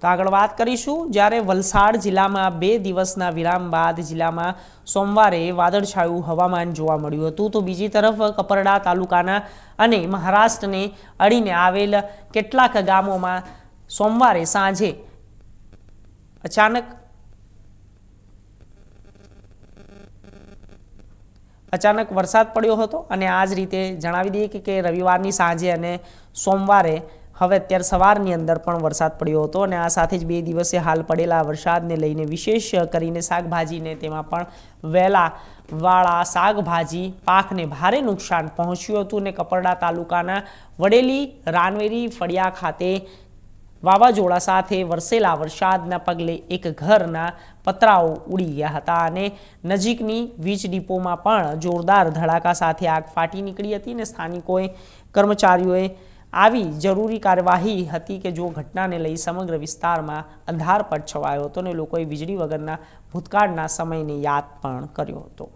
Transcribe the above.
તો આગળ વાત કરીશું. જ્યારે વલસાડ જિલ્લામાં બે દિવસના વિરામ બાદ જિલ્લામાં સોમવારે વાદળછાયું હવામાન જોવા મળ્યું હતું. તો બીજી તરફ કપરડા તાલુકાના અને મહારાષ્ટ્રને અડીને આવેલ કેટલાક ગામોમાં સોમવારે સાંજે અચાનક અચાનક વરસાદ પડ્યો હતો. અને આ જ રીતે જણાવી દઈએ કે રવિવારની સાંજે અને સોમવારે હવે અત્યારે સવારની અંદર પણ વરસાદ પડ્યો હતો અને આ સાથે જ બે દિવસે હાલ પડેલા વરસાદને લઈને વિશેષ કરીને શાકભાજીને તેમાં પણ વહેલા વાળા શાકભાજી પાકને ભારે નુકસાન પહોંચ્યું હતું અને કપરડા તાલુકાના વડેલી, રાનવેરી, ફળિયા ખાતે વાવાઝોડા સાથે વરસેલા વરસાદના પગલે એક ઘરના પતરાઓ ઉડી ગયા હતા અને નજીકની વીજ ડીપોમાં પણ જોરદાર ધડાકા સાથે આગ ફાટી નીકળી હતી અને સ્થાનિકોએ કર્મચારીઓએ આવી જરૂરી કાર્યવાહી હતી કે જો ઘટનાને લઈ સમગ્ર વિસ્તારમાં અંધારપટ છવાયો હતો અને લોકોએ વીજળી વગરના ભૂતકાળના સમયને યાદ પણ કર્યો હતો.